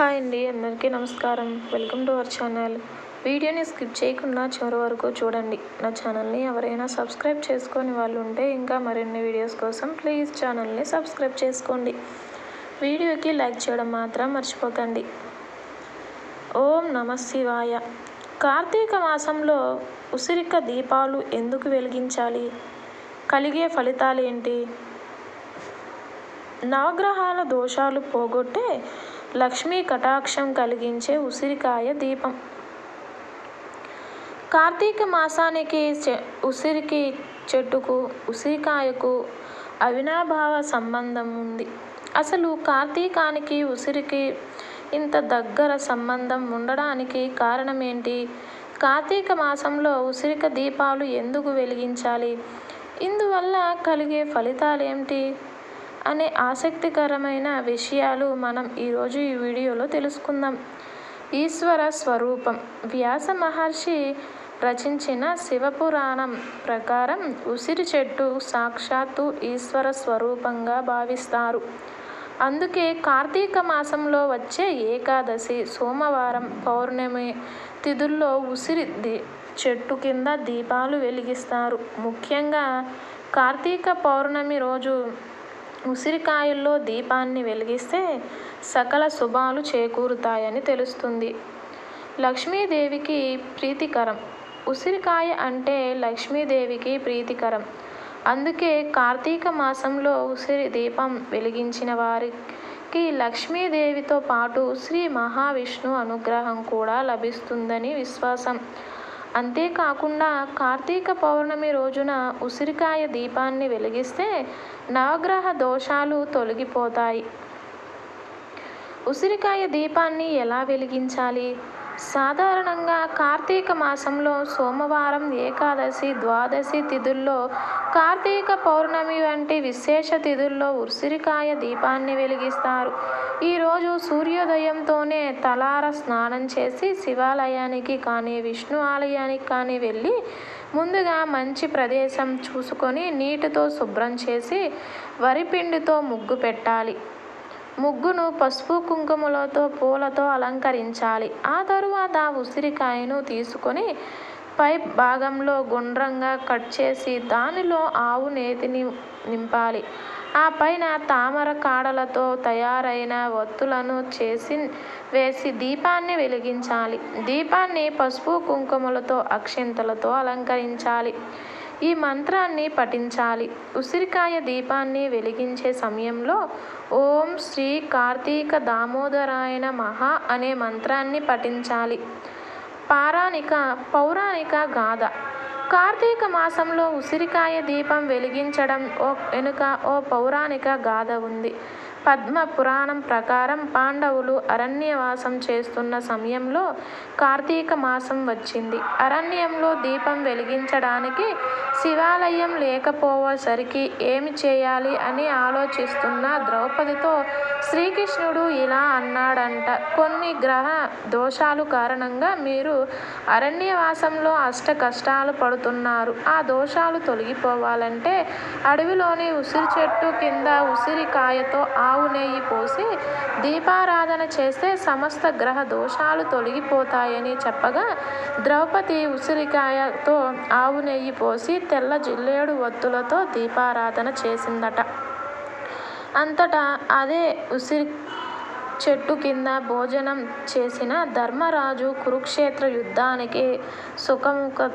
Hi అండి అందరికీ నమస్కారం. Welcome to our channel. వీడియోని స్కిప్ చేయకుండా చివరి వరకు చూడండి. నా ఛానల్ని ఎవరైనా సబ్స్క్రైబ్ చేసుకొని వాళ్ళు ఉంటే ఇంకా మరిన్ని వీడియోస్ కోసం ప్లీజ్ ఛానల్ని సబ్స్క్రైబ్ చేసుకోండి. వీడియోకి లైక్ చేయడం మాత్రం మర్చిపోకండి. ఓం నమ శివాయ. కార్తీక మాసంలో ఉసిరిక దీపాలు ఎందుకు వెలిగించాలి? కలిగే ఫలితాలు ఏంటి? నవగ్రహాల దోషాలు పోగొట్టే లక్ష్మీ కటాక్షం కలిగించే ఉసిరికాయ దీపం. కార్తీక మాసానికి చె ఉసిరికి చెట్టుకు ఉసిరికాయకు అవినాభావ సంబంధం ఉంది. అసలు కార్తీకానికి ఉసిరికి ఇంత దగ్గర సంబంధం ఉండడానికి కారణం ఏంటి కార్తీక మాసంలో ఉసిరిక దీపాలు ఎందుకు వెలిగించాలి? ఇందువల్ల కలిగే ఫలితాలు ఏమిటి అనే ఆసక్తికరమైన విషయాలు మనం ఈరోజు ఈ వీడియోలో తెలుసుకుందాం. ఈశ్వర స్వరూపం. వ్యాస మహర్షి రచించిన శివపురాణం ప్రకారం ఉసిరి చెట్టు సాక్షాత్తు ఈశ్వర స్వరూపంగా భావిస్తారు. అందుకే కార్తీక మాసంలో వచ్చే ఏకాదశి సోమవారం పౌర్ణమి తిథుల్లో ఉసిరి ది చెట్టు కింద దీపాలు వెలిగిస్తారు. ముఖ్యంగా కార్తీక పౌర్ణమి రోజు ఉసిరికాయల్లో దీపాన్ని వెలిగిస్తే సకల శుభాలు చేకూరుతాయని తెలుస్తుంది. లక్ష్మీదేవికి ప్రీతికరం. ఉసిరికాయ అంటే లక్ష్మీదేవికి ప్రీతికరం. అందుకే కార్తీక మాసంలో ఉసిరి దీపం వెలిగించిన వారికి లక్ష్మీదేవితో పాటు శ్రీ మహావిష్ణు అనుగ్రహం కూడా లభిస్తుందని విశ్వాసం. అంతేకాకుండా కార్తీక పౌర్ణమి రోజున ఉసిరికాయ దీపాన్ని వెలిగిస్తే నవగ్రహ దోషాలు తొలగిపోతాయి. ఉసిరికాయ దీపాన్ని ఎలా వెలిగించాలి? సాధారణంగా కార్తీక మాసంలో సోమవారం ఏకాదశి ద్వాదశి తిథుల్లో కార్తీక పౌర్ణమి వంటి విశేష తిథుల్లో ఉసిరికాయ దీపాన్ని వెలిగిస్తారు. ఈరోజు సూర్యోదయంతోనే తలార స్నానం చేసి శివాలయానికి కానీ విష్ణు ఆలయానికి కానీ వెళ్ళి ముందుగా మంచి ప్రదేశం చూసుకొని నీటితో శుభ్రం చేసి వరిపిండితో ముగ్గు పెట్టాలి. ముగ్గును పసుపు కుంకుమలతో పూలతో అలంకరించాలి. ఆ తరువాత ఉసిరికాయను తీసుకొని పై భాగంలో గుండ్రంగా కట్ చేసి దానిలో ఆవు నేతిని నింపాలి. ఆ పైన తామర కాడలతో తయారైన ఒత్తులను చేసి వేసి దీపాన్ని వెలిగించాలి. దీపాన్ని పసుపు కుంకుమలతో అక్షింతలతో అలంకరించాలి. ఈ మంత్రాన్ని పఠించాలి. ఉసిరికాయ దీపాన్ని వెలిగించే సమయంలో ఓం శ్రీ కార్తీక దామోదరాయన మహా అనే మంత్రాన్ని పఠించాలి. పారాణిక పౌరాణిక గాథ. కార్తీక మాసంలో ఉసిరికాయ దీపం వెలిగించడం ఓ వెనుక ఓ పౌరాణిక గాథ ఉంది. పద్మ పురాణం ప్రకారం పాండవులు అరణ్యవాసం చేస్తున్న సమయంలో కార్తీక మాసం వచ్చింది. అరణ్యంలో దీపం వెలిగించడానికి శివాలయం లేకపోవసరికి ఏమి చేయాలి అని ఆలోచిస్తున్న ద్రౌపదితో శ్రీకృష్ణుడు ఇలా అన్నాడంట. కొన్ని గ్రహ దోషాలు కారణంగా మీరు అరణ్యవాసంలో అష్ట కష్టాలు పడుతున్నారు. ఆ దోషాలు తొలగిపోవాలంటే అడవిలోని ఉసిరి చెట్టు కింద ఉసిరికాయతో ఆవు నెయ్యి పోసి దీపారాధన చేస్తే సమస్త గ్రహ దోషాలు తొలగిపోతాయని చెప్పగా ద్రౌపది ఉసిరికాయతో ఆవు నెయ్యి పోసి తెల్ల జిల్లేడు ఒత్తులతో దీపారాధన చేసిందట. అంతటా అదే ఉసిరి చెట్టు కింద భోజనం చేసిన ధర్మరాజు కురుక్షేత్ర యుద్ధానికి సుఖముఖ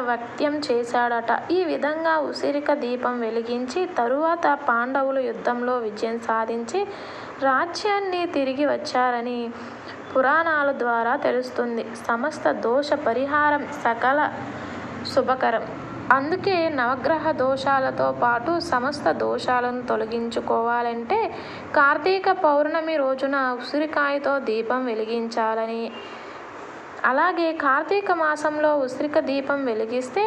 వ్యక్తం చేశాడట. ఈ విధంగా ఉసిరిక దీపం వెలిగించి తరువాత పాండవులు యుద్ధంలో విజయం సాధించి రాజ్యాన్ని తిరిగి వచ్చారని పురాణాల ద్వారా తెలుస్తుంది. సమస్త దోష పరిహారం సకల శుభకరం. అందుకే నవగ్రహ దోషాలతో పాటు సమస్త దోషాలను తొలగించుకోవాలంటే కార్తీక పౌర్ణమి రోజున ఉసిరికాయతో దీపం వెలిగించాలని. అలాగే కార్తీక మాసంలో ఉసిరిక దీపం వెలిగిస్తే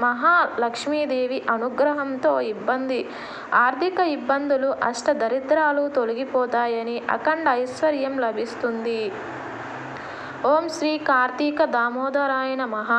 మహాలక్ష్మీదేవి అనుగ్రహంతో ఇబ్బంది ఆర్థిక ఇబ్బందులు అష్ట దరిద్రాలు తొలగిపోతాయని అఖండ ఐశ్వర్యం లభిస్తుంది. ఓం శ్రీ కార్తీక దామోదరాయన మహా